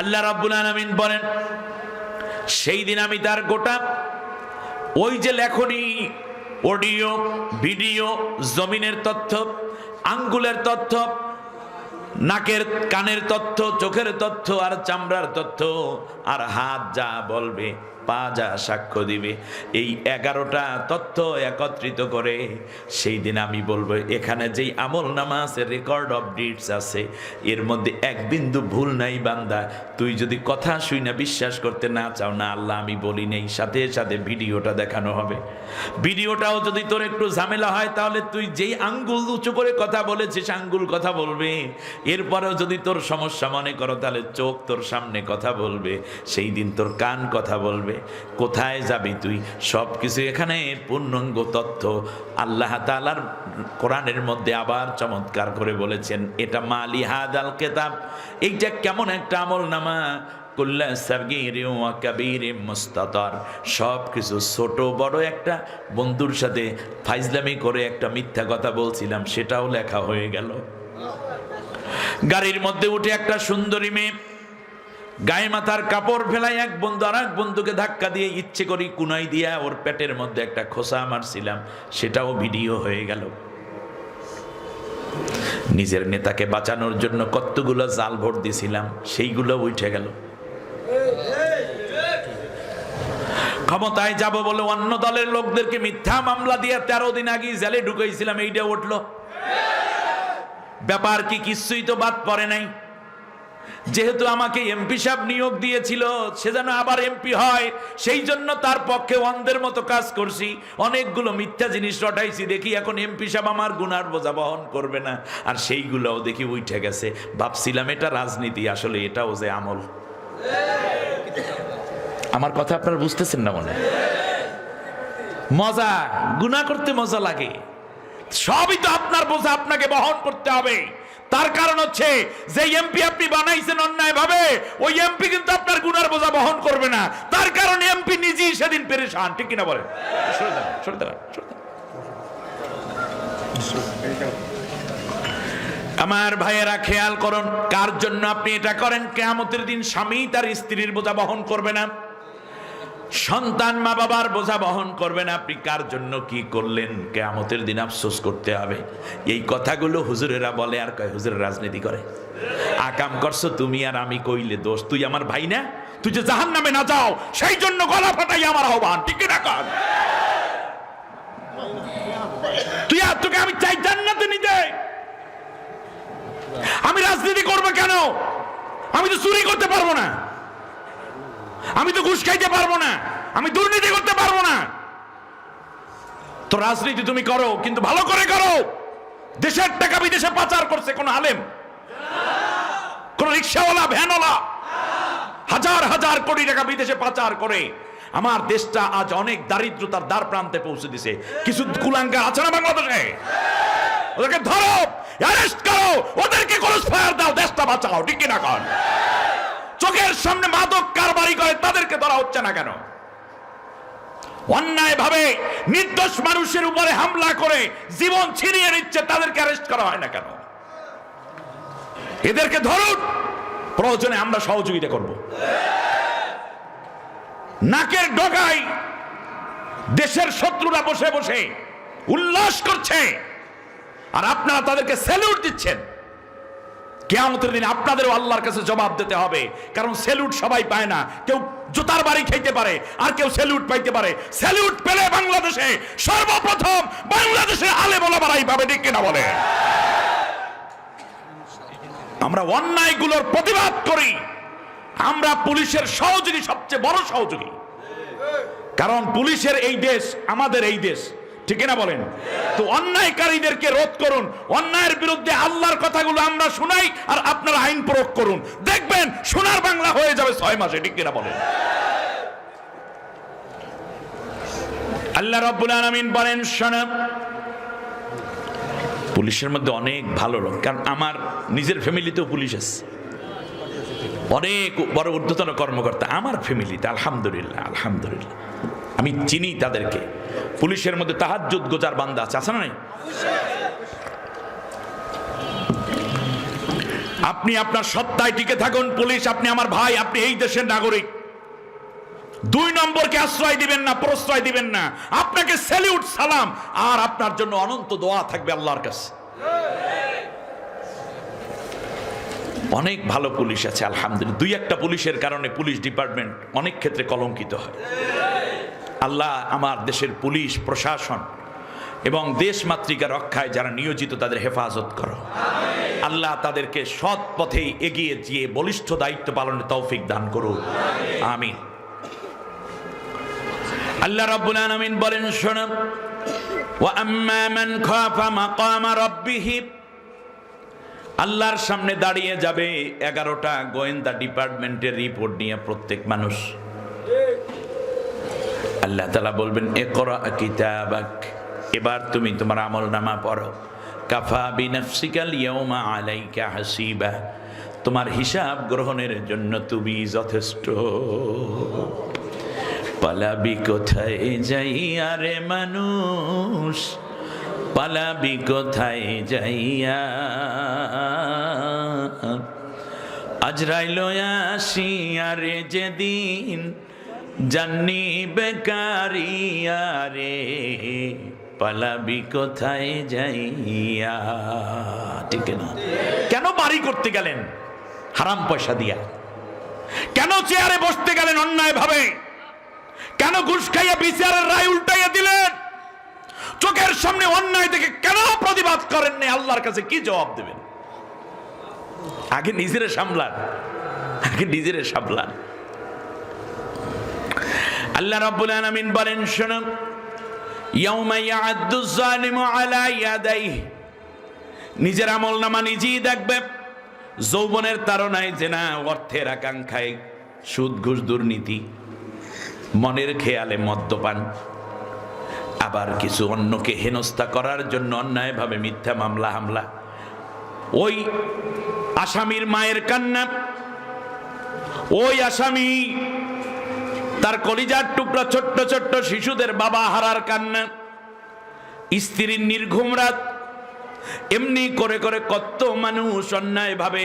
আল্লাহ রাব্বুল আলামিন বলেন, সেই দিন আমি তার গোটা ওই যে লেখনি, অডিও, ভিডিও, জমিনের তথ্য, আঙ্গুলের তথ্য, নাকের, কানের তথ্য, চোখের তথ্য আর চামড়ার তথ্য আর হাত যা বলবে পা যা সাক্ষ্য দিবে। এই এগারোটা তথ্য একত্রিত করে সেই দিন আমি বলব, এখানে যেই আমল নামা আছে রেকর্ড অফ ডিটস আছে, এর মধ্যে এক বিন্দু ভুল নাই বান্দা। তুই যদি কথা শুই না বিশ্বাস করতে না চাও, না আল্লাহ আমি বলি নেই, সাথে সাথে ভিডিওটা দেখানো হবে। ভিডিওটাও যদি তোর একটু ঝামেলা হয়, তাহলে তুই যেই আঙ্গুল উঁচু করে কথা বলেছিস, আঙ্গুল কথা বলবে। এরপরেও যদি তোর সমস্যা মনে করো, তাহলে চোখ তোর সামনে কথা বলবে, সেই দিন তোর কান কথা বলবে। কোথায় যাবি তুই? সব কিছু এখানে, পূর্ণাঙ্গ তথ্য। আল্লাহ তালার কোরআনের মধ্যে আবার চমৎকার করে বলেছেন, এটা মালি হাদ আল কেতাব। এইটা কেমন একটা আমল নামা কুল্লা সাগীরে ওয়া কাবীরে মুস্তাতার। সব কিছু ছোট, বড় একটা বন্ধুর সাথে ফাইজলামি করে একটা মিথ্যা কথা বলছিলাম, সেটাও লেখা হয়ে গেল। গাড়ির মধ্যে উঠে একটা সুন্দরী মেয়ে গায়ে মাথার কাপড় ফেলাই এক বন্ধু আর এক বন্ধুকে ধাক্কা দিয়ে ইচ্ছে করি কুনাই দিয়া ওর পেটের মধ্যে একটা খোসা মারছিলাম, সেটাও ভিডিও হয়ে গেল। নিজের নেতাকে বাঁচানোর জন্য কতগুলো জাল ভোট দিছিলাম, সেইগুলো উঠে গেল। ক্ষমতায় যাব বলে অন্য দলের লোকদেরকে মিথ্যা মামলা দিয়ে তেরো দিন আগে জেলে ঢুকাইছিলাম, এইটা উঠল। ব্যাপার কি কিছুই তো বাদ পড়ে নাই। যেহেতু আমাকে এমপি সাহেব নিয়োগ দিয়েছিল, সে যেন আবার এমপি হয়, সেই জন্য তার পক্ষে অন্ধের মতো কাজ করছি। অনেকগুলো মিথ্যা জিনিস রটাইছি, দেখি এখন এমপি সাহেব আমার গুনার বোঝা বহন করবে না। আর সেইগুলোও দেখি উঠে গেছে। ভাবছিলাম এটা রাজনীতি, আসলে এটাও যে আমল। আমার কথা আপনারা বুঝতেছেন না মনে? মজা, গুনাহ করতে মজা লাগে। সবই তো আপনার বোঝা, আপনাকে বহন করতে হবে। তার কারণ হচ্ছে, যে এমপি আপনি বানাইছেন অন্যায় ভাবে ওই এমপি কিন্তু আপনার গুনার বোঝা বহন করবে না। তার কারণ এমপি নিজেই সেদিন পেরেশান, ঠিক কিনা বলেন। আমার ভাইয়েরা, খেয়াল করুন, কার জন্য আপনি এটা করেন? কেয়ামতের দিন স্বামী তার স্ত্রীর বোঝা বহন করবে না। সন্তান মা বাবার বোঝা বহন করবেন আপনি, কার জন্য কি করলেন? কেয়ামতের দিন আফসোস করতে হবে। এই কথাগুলো হুজুরেরা বলে, আর কয় হুজুরের রাজনীতি করে। আকাম করছ তুমি আর আমি কইলে দোষ। তুই আমার ভাই না? তুই যে জাহান নামে না যাও, সেই জন্য গলা ফাটাই আমার আহ্বান। ঠিক না কাজ তুই আর তোকে আমি চাই জান্নাতে নিতে আমি রাজনীতি করব কেন? আমি তো চুরি করতে পারব না। আমি তো ঘুষ খাইতে পারব না। আমি দুর্নীতি করতে পারব না। তো রাজনীতি তুমি করো, কিন্তু ভালো করে করো। দেশের টাকা বিদেশে পাচার করছে কোন আলেম? কোন রিক্সাওয়ালা, ভ্যানওয়ালা? হাজার হাজার কোটি টাকা বিদেশে পাচার করে। আমার দেশটা আজ অনেক দারিদ্রতার দ্বার প্রান্তে পৌঁছে দিছে। কিছু কুলাঙ্গা আছে না বাংলাদেশে? ওদেরকে ধরো, অ্যারেস্ট করো, ওদেরকে ক্রস ফায়ার দাও, দেশটা বাঁচাও, ঠিক কিনা কন? চোখের সামনে মাদক কারবারি করে তাদেরকে ধরা হচ্ছে না কেন? অন্যায় ভাবে নির্দোষ মানুষের উপরে হামলা করে জীবন ছিনিয়ে নিচ্ছে, তাদেরকে অ্যারেস্ট করা হয় না কেন? এদেরকে ধরুন, প্রয়োজনে আমরা সহযোগিতা করব। নাকের ডগায় দেশের শত্রুরা বসে বসে উল্লাস করছে, আর আপনারা তাদেরকে স্যালুট দিচ্ছেন। কেয়ামতের দিন আপনাদেরও আল্লাহর কাছে জবাব দিতে হবে। কারণ সেলুট সবাই পায় না। কেউ জুতার বাড়ি খেতে পারে, আর কেউ সেলুট পাইতে পারে। সেলুট পেলে বাংলাদেশে সর্বপ্রথম বাংলাদেশে আলে বলা বাড়াই পাবে ঠিক কিনা বলে। আমরা অন্যায়গুলোর প্রতিবাদ করি। আমরা পুলিশের সহযোগী সবচেয়ে বড় সহযোগী। কারণ পুলিশের এই দেশ আমাদের এই দেশ। ঠিক না বলেন? তো অন্যায়কারীদেরকে রোধ করুন, অন্যায়ের বিরুদ্ধে আল্লাহর কথাগুলো আমরা শুনাই আর আপনারা আইন প্রয়োগ করুন। দেখবেন, সোনার বাংলা হয়ে যাবে ছয় মাসে, ঠিক কিনা বলেন? আল্লাহ রব্বুল আলামিন বলেন, শোনা, পুলিশের মধ্যে অনেক ভালো লোক, কারণ আমার নিজের ফ্যামিলিতেও পুলিশ আছে। অনেক বড় ঊর্ধ্বতন কর্মকর্তা, আমার ফ্যামিলিতে, আলহামদুলিল্লাহ আলহামদুলিল্লাহ। আমি চিনি তাদেরকে। পুলিশের মধ্যে তাহাজ্জুদ গোজার বান্দা আছে আছে না নাই? আপনি আপনার সত্তায় টিকে থাকুন, পুলিশ, আপনি আমার ভাই, আপনি এই দেশের নাগরিক। দুই নম্বরকে আশ্রয় দিবেন না, প্রশ্রয় দিবেন না। আপনাকে স্যালিউট, সালাম, আর আপনার জন্য অনন্ত দোয়া থাকবে আল্লাহর কাছে। অনেক ভালো পুলিশ আছে, আলহামদুলিল্লাহ। দুই একটা পুলিশের কারণে পুলিশ ডিপার্টমেন্ট অনেক ক্ষেত্রে কলঙ্কিত হয়। আল্লাহ আমার দেশের পুলিশ, প্রশাসন এবং দেশ মাতৃকা রক্ষায় যারা নিয়োজিত তাদের হেফাজত করো। আল্লাহ তাদেরকে সৎ পথে এগিয়ে গিয়ে বলিষ্ঠ দায়িত্ব পালনের তৌফিক দান করুন আমিন। আল্লাহ রাব্বুল আলামিন বলেন, শোনো, ওয়া মান খাফা মাকামা রাব্বিহি, আল্লাহর সামনে দাঁড়িয়ে যাবে এগারোটা গোয়েন্দা ডিপার্টমেন্টের রিপোর্ট নিয়ে প্রত্যেক মানুষ। আল্লাহ তালা বলবেন এ কিতাবাক। এবার তুমি তোমার আমল নামা পড়ো। কাফা বিনফসিকাল ইয়ৌমা আলাইকা হাসিবা। তোমার হিসাব গ্রহণের জন্য তুমি যথেষ্ট। পালাবি কোথায় যাইয়া রে মানুষ? পালাবি কোথায় যাইয়া আজরাইল আসিয়া আরে যেদিন জান্নি বেকারিয়া রে পালাবি কোথায় যাইয়া? ঠিক না? কেন বাড়ি করতে গেলেন? হারাম পয়সা দিয়া। কেন চেয়ারে বসতে গেলেন অন্যায় ভাবে কেন ঘুষ খাইয়া বিচারের রায় উল্টাইয়া দিলেন? চোখের সামনে অন্যায় থেকে কেন প্রতিবাদ করেন নাই আল্লাহর কাছে কি জবাব দেবেন? আগে নিজেরে সামলান, আগে নিজেরে সামলান। আল্লাহ রাব্বুল আলামিন বলেন, শোনো, ইয়াউমা ইয়াআদ্দু যালিমু আলা ইয়াদাইহি। নিজের আমল নামা নিজেই দেখবে। যৌবনের তাড়নায় জেনা অর্থের আকাঙ্ক্ষায় সুদ, ঘুষ, দুর্নীতি, মনের খেয়ালে মদ্যপান। আবার কিছু অন্যকে হেনস্থা করার জন্য অন্যায়ভাবে মিথ্যা মামলা, হামলা। ওই আসামির মায়ের কান্না, ওই আসামি তার কলিজার টুকরা ছোট্ট ছোট্ট শিশুদের বাবা হারার কান্না, স্ত্রীর নির্ঘুম রাত, এমনি করে করে কত মানুষ অন্যায় ভাবে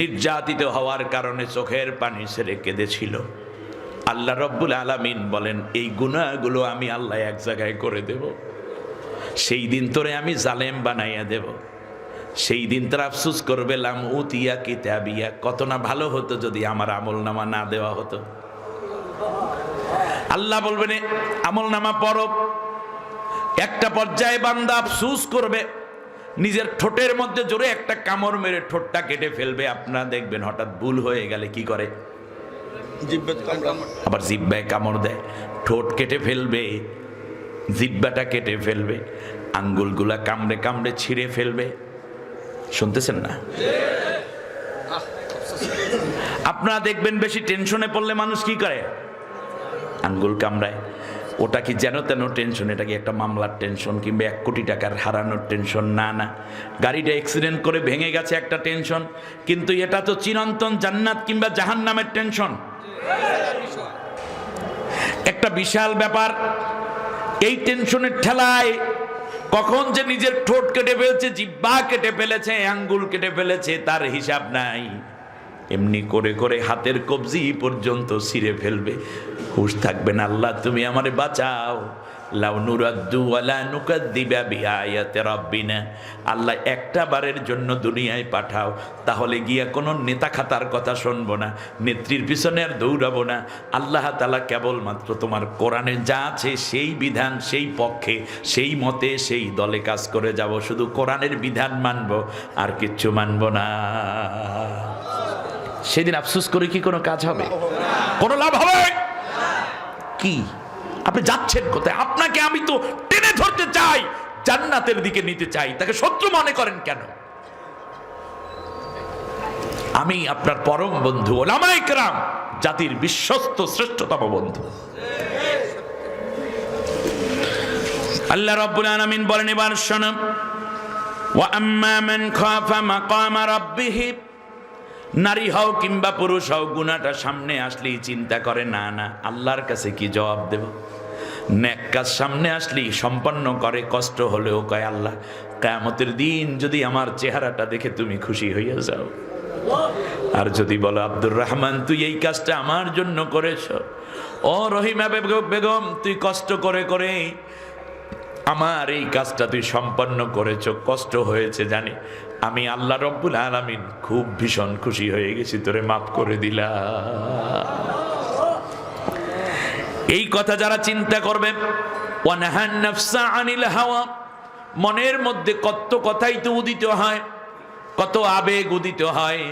নির্যাতিত হওয়ার কারণে চোখের পানি সেরে কেঁদেছিল। আল্লাহ রব্বুল আলামিন বলেন, এই গুণাগুলো আমি আল্লাহ এক জায়গায় করে দেব। সেই দিন তোরে আমি জালেম বানাইয়া দেব। সেই দিন তারা আফসুস করবে লাম উতিয়া কিতাবিয়া। কত না ভালো হতো যদি আমার আমল নামা না দেওয়া হতো। আল্লাহ বলবেন আমল নামা পরব একটা পর্যায়ে বান্দা আফসুস করবে নিজের ঠোঁটের মধ্যে জোরে একটা কামড় মেরে ঠোঁটটা কেটে ফেলবে। আপনারা দেখবেন হঠাৎ ভুল হয়ে গেলে কি করে? আবার জিব্বায় কামড় দেয়। ঠোঁট কেটে ফেলবে জিব্বাটা কেটে ফেলবে আঙ্গুলগুলা কামড়ে কামড়ে ছিঁড়ে ফেলবে। শুনতেছেন না? আপনারা দেখবেন বেশি টেনশনে পড়লে মানুষ কি করে? আঙ্গুল কামড়ায়। ওটা কি যেন তেন টেনশন এটা কি একটা মামলার টেনশন কিংবা এক কোটি টাকার হারানোর টেনশন না না। গাড়িটা অ্যাক্সিডেন্ট করে ভেঙে গেছে একটা টেনশন কিন্তু এটা তো চিরন্তন জান্নাত কিংবা জাহান নামের টেনশন একটা বিশাল ব্যাপার, এই টেনশনের ঠেলায় কখন যে নিজের ঠোঁট কেটে ফেলছে জিব্বা কেটে ফেলেছে, আঙ্গুল কেটে ফেলেছে, তার হিসাব নাই। এমনি করে করে হাতের কবজি পর্যন্ত ছিঁড়ে ফেলবে। হুশ থাকবে না, আল্লাহ তুমি আমারে বাঁচাও। আল্লাহ একটা বারের জন্য দুনিয়ায় পাঠাও, তাহলে গিয়া কোনো নেতা খাতার কথা শুনব না, নেত্রীর পিছনে আর দৌড়াবো না। আল্লাহ তালা কেবলমাত্র তোমার কোরআনে যা আছে সেই বিধান, সেই পক্ষে, সেই মতে, সেই দলে কাজ করে যাব, শুধু কোরআনের বিধান মানব, আর কিচ্ছু মানব না। সেদিন আফসোস করে কি কোনো কাজ হবে? কোনো লাভ হবে? কি? আপনি যাচ্ছেন কোথায়? আপনাকে আমি তো টেনে ধরতে চাই, জান্নাতের দিকে নিতে চাই। তাকে শত্রু মনে করেন কেন? আমি আপনার পরম বন্ধু ওলামাইকরাম জাতির বিশ্বস্ত, শ্রেষ্ঠতম বন্ধু। আল্লাহ রাব্বুল আলামিন বলেন, এবার শোনো। ওয়া আম্মা মান খাফা মাকামা রাব্বিহি নারী হও কিংবা পুরুষ হও গুণাটা সামনে আসলেই চিন্তা করে, না না, আল্লাহর কাছে কি জবাব দেব? ন্যাক কাজ সামনে আসলেই সম্পন্ন করে, কষ্ট হলেও কয়, আল্লাহ, কেয়ামতের দিন যদি আমার চেহারাটা দেখে তুমি খুশি হইয়া যাও। আর যদি বলো, আব্দুর রহমান, তুই এই কাজটা আমার জন্য করেছ। ও রহিমা বেগম, তুই কষ্ট করে করে আমার এই কাজটা তুই সম্পন্ন করেছ, কষ্ট হয়েছে জানি। আমি আল্লাহ রব্বুল আলামিন খুব ভীষণ খুশি হয়ে গেছি, তোরে মাফ করে দিলা এই কথা যারা চিন্তা করবে আনিল হাওয়া, মনের মধ্যে কত কথাই তো উদিত হয়, কত আবেগ উদিত হয়।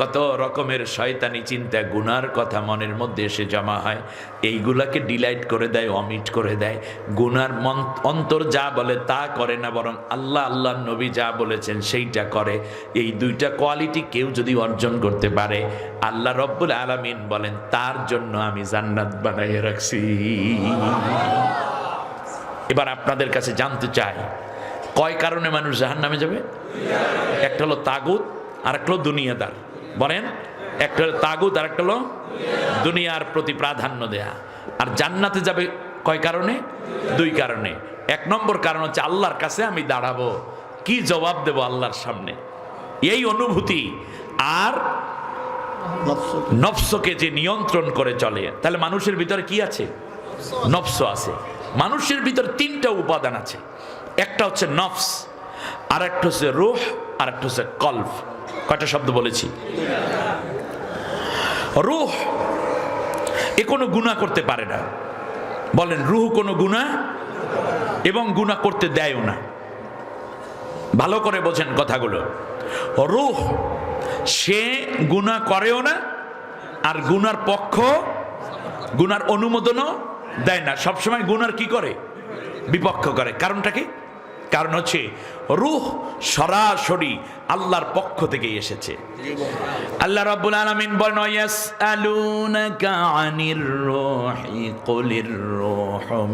কত রকমের শয়তানি চিন্তা, গুনার কথা মনের মধ্যে এসে জমা হয়। এইগুলাকে ডিলাইট করে দেয়, অমিট করে দেয়। গুনার মন, অন্তর যা বলে তা করে না, বরং আল্লাহ আল্লাহ নবী যা বলেছেন সেইটা করে। এই দুইটা কোয়ালিটি কেউ যদি অর্জন করতে পারে, আল্লাহ রব্বুল আলামিন বলেন, তার জন্য আমি জান্নাত বানাইয়ে রাখছি। এবার আপনাদের কাছে জানতে চাই, কয় কারণে মানুষ জাহান নামে যাবে? একটা হলো তাগুত আর একটা হলো দুনিয়াদার। বলেন, একটা হলো তাগুত আর একটা হলো দুনিয়ার প্রতি প্রাধান্য দেয়া। আর জান্নাতে যাবে কয় কারণে? দুই কারণে। এক নম্বর কারণ হচ্ছে আল্লাহর কাছে আমি দাঁড়াবো। কি জবাব দেব আল্লাহর সামনে? এই অনুভূতি। আর নফসকে যে নিয়ন্ত্রণ করে চলে। তাহলে মানুষের ভিতরে কি আছে? নফস আছে। মানুষের ভিতরে তিনটা উপাদান আছে। একটা হচ্ছে নফস আর একটা হচ্ছে রুহ আর একটা হচ্ছে কলফ কয়টা শব্দ বলেছি? রুহ, এ কোনো গুণা করতে পারে না। বলেন, রুহ কোনো গুণা এবং গুণা করতে দেয়ও না। ভালো করে বোঝেন কথাগুলো। রুহ, সে গুণা করেও না, আর গুনার পক্ষ গুনার অনুমোদনও দেয় না। সবসময় গুনার কি করে? বিপক্ষ করে। কারণটা কি? কারণ হচ্ছে রুহ সরাসরি আল্লাহর পক্ষ থেকে এসেছে। আল্লাহ রাব্বুল আলামিন বলেন আনির কুলির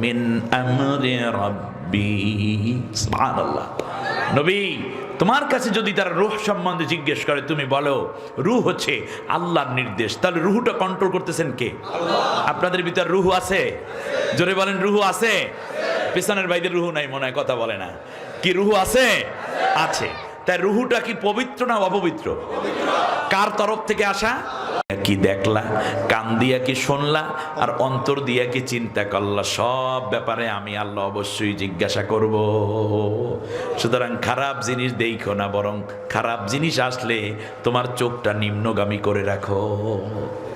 মিন আমরি রাব্বি। সুবহানাল্লাহ। নবী, তোমার কাছে যদি তারা রুহ সম্বন্ধে জিজ্ঞেস করে, তুমি বলো, রুহ হচ্ছে আল্লাহর নির্দেশ। তাহলে রুহুটা কন্ট্রোল করতেছেন কে? আপনাদের ভিতর রুহু আছে? জোরে বলেন, রুহু আছে? পিছনের ভাইদের রুহু নাই, মনে হয় কথা বলে না। কি রুহু আছে? আছে। তাই রুহুটা কি পবিত্র না অপবিত্র? কার তরফ থেকে আসা? কি দেখলা, কান দিয়া কি শুনলা, আর অন্তর দিয়া কি চিন্তা করলা? সব ব্যাপারে আমি আল্লাহ অবশ্যই জিজ্ঞাসা করব। সুতরাং খারাপ জিনিস দেখো না, বরং খারাপ জিনিস আসলে তোমার চোখটা নিম্নগামী করে রাখো।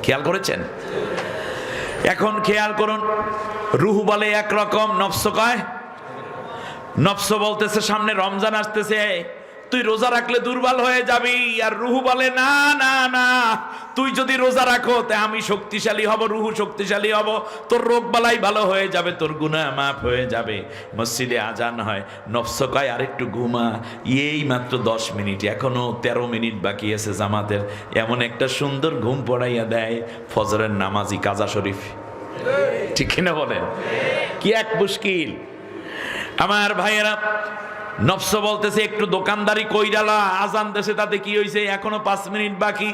খেয়াল করেছেন? এখন খেয়াল করুন রুহু বলে একরকম নফস কয়? নফস বলতেছে সামনে রমজান আসতেছে। তুই রোজা রাখলে দুর্বল হয়ে যাবি, আর রুহু বলে, না না না, তুই যদি রোজা রাখো, তা আমি শক্তিশালী হব, রুহু শক্তিশালী হব, তোর রোগ বালাই ভালো হয়ে যাবে, তোর গুনাহ মাফ হয়ে যাবে। মসজিদে আজান হয়, নফস কয়, আরেকটু ঘুমা। এই মাত্র দশ মিনিট, এখনও তেরো মিনিট বাকি আছে জামাতের। এমন একটা সুন্দর ঘুম পড়াইয়া দেয়, ফজরের নামাজি কাজা শরীফ। ঠিক কিনা বলেন? কি এক মুশকিল। আমার ভাইয়েরা নফস বলতেছে, একটু দোকানদারি কইরালা আজান দেশে তাতে কি হয়েছে এখনও পাঁচ মিনিট বাকি।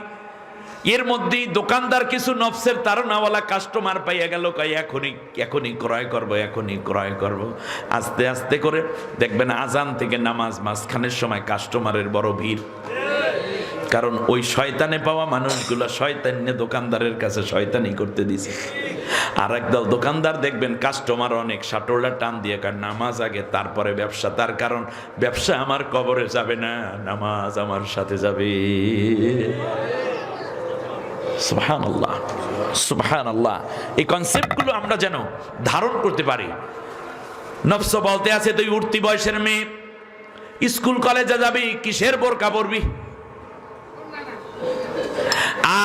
এর মধ্যেই দোকানদার কিছু নফসের তারনাওয়ালা কাস্টমার পাইয়া গেল কই এখনই এখনই ক্রয় করব, এখনই ক্রয় করব। আস্তে আস্তে করে দেখবেন আজান থেকে নামাজ মাঝখানের সময় কাস্টমারের বড় ভিড়। কারণ ওই শয়তানে পাওয়া মানুষগুলো শয়তান্যে দোকানদারের কাছে শয়তানি করতে দিছে। আর একদল দোকানদার দেখবেন কাস্টমার অনেক, শাটোলা টান দিয়ে কার নামাজ আগে, তারপরে ব্যবসা। তার কারণ, ব্যবসা আমার কবরে যাবে না, নামাজ আমার সাথে যাবে। সুবহান আল্লাহ আল্লাহ এই কনসেপ্টগুলো আমরা যেন ধারণ করতে পারি। নফস বলতে আছে, তুই উঠতি বয়সের মেয়ে, স্কুল কলেজে যাবি, কিসের বোরকা পরবি?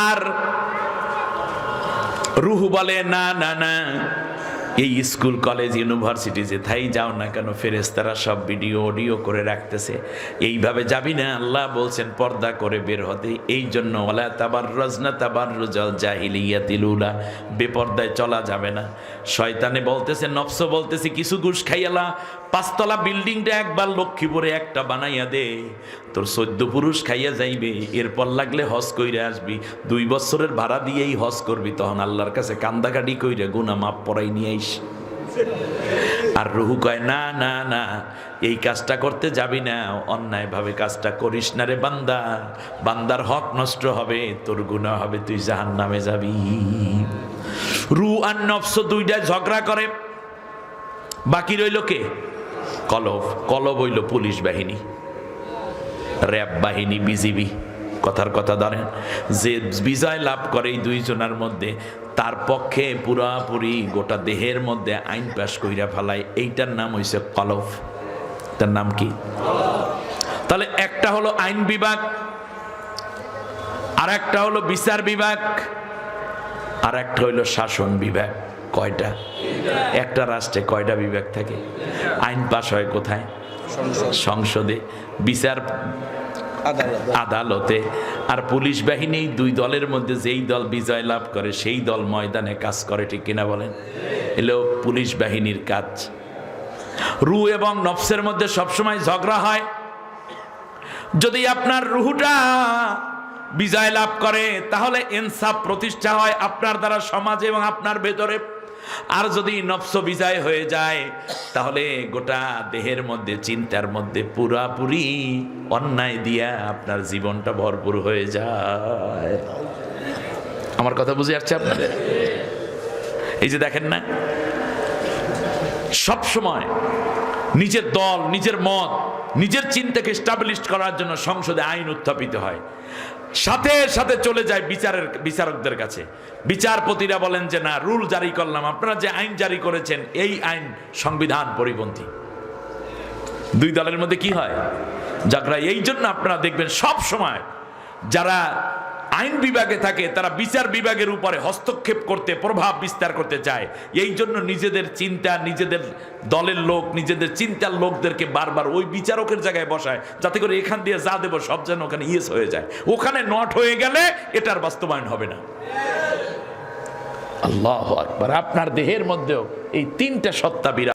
আর রুহু বলে না না না। এই স্কুল, কলেজ, ইউনিভার্সিটি যেথাই যাও না কেন ফেরেস্তারা সব ভিডিও, অডিও করে রাখতেছে। এইভাবে যাবি না? আল্লাহ বলছেন, পর্দা করে বের হতে। এই জন্য ওলা তাবার রজনা তাবার রুজল জাহিলিয়া তিলুলা বেপর্দায় চলা যাবে না। শয়তানে বলতেছে নফস বলতেছে, কিছু ঘুষ খাইয়ালা, পাঁচতলা বিল্ডিংটা একবার লক্ষ্মীপুরে একটা বানাইয়া দে। তোর সদ্য পুরুষ খাইয়া যাইবে, এরপর লাগলে হজ কইরে আসবি। দুই বছরের ভাড়া দিয়েই হজ করবি, তখন আল্লাহর কাছে কান্দাকাটি কইরে গুনা মাপ পড়াই নিয়ে আইস আর রুহু কয়, না না না, এই কাজটা করতে যাবি না, অন্যায়ভাবে কাজটা করিস না রে বান্দা। বান্দার হক নষ্ট হবে, তোর গুণা হবে, তুই জাহান নামে যাবি। রু আর নফস দুইটা ঝগড়া করে। বাকি রইল কে? কলব। কলব হইল পুলিশ বাহিনী। র্যাব বাহিনী, বিজিবি। কথার কথা ধরেন। যে বিজয় লাভ করে এই দুইজনের মধ্যে, তার পক্ষে পুরাপুরি গোটা দেহের মধ্যে আইন পাশ কইরা ফেলায়, এইটার নাম হইছে কলফ। তার নাম কি? তাহলে একটা হলো আইন বিভাগ আর একটা হলো বিচার বিভাগ আর একটা হইল শাসন বিভাগ। কয়টা? একটা রাষ্ট্রে কয়টা বিভাগ থাকে? আইন পাশ হয় কোথায়? সংসদে। বিচার আদালত। আর পুলিশ বাহিনী দুই দলের মধ্যে যেই দল বিজয় লাভ করে, সেই দল ময়দানে কাজ করে, ঠিক কিনা বলেন? এলো পুলিশ বাহিনীর কাজ। রু এবং নফসের মধ্যে সবসময় ঝগড়া হয়। যদি আপনার রুহুটা বিজয় লাভ করে, তাহলে ইনসাফ প্রতিষ্ঠা হয় আপনার দ্বারা সমাজে এবং আপনার ভেতরে। আর যদি নফস বিজয় হয়ে যায়, তাহলে গোটা দেহের মধ্যে, চিন্তার মধ্যে পুরাপুরি অন্যায় দিয়া আপনার জীবনটা ভরপুর হয়ে যায়। আমার কথা বুঝে আসছে আপনাদের? এই যে দেখেন না, সব সময় নিজের দল, নিজের মত, নিজের চিন্তাকে স্টাবলিশ করার জন্য সংসদে আইন উত্থাপিত হয়। সাথে সাথে চলে যায় বিচারের, বিচারকদের কাছে। বিচারপতিরা বলেন যে, না, রুল জারি করলাম। আপনারা যে আইন জারি করেছেন, এই আইন সংবিধান পরিপন্থী। দুই দলের মধ্যে কি হয়? যাকরা এই জন্য আপনারা দেখবেন সব সময় যারা আইন বিভাগে থাকে, তারা বিচার বিভাগের উপরে হস্তক্ষেপ করতে, প্রভাব বিস্তার করতে চায়। এই জন্য নিজেদের চিন্তা, নিজেদের দলের লোক, নিজেদের চিন্তার লোকদেরকে বারবার ওই বিচারকের জায়গায় বসায়, যাতে করে এখান দিয়ে যা দেবো সব যেন ওখানে ইয়েস হয়ে যায়। ওখানে নট হয়ে গেলে এটার বাস্তবায়ন হবে না। আল্লাহ আপনার দেহের মধ্যেও এই তিনটা সত্তা বিরাজ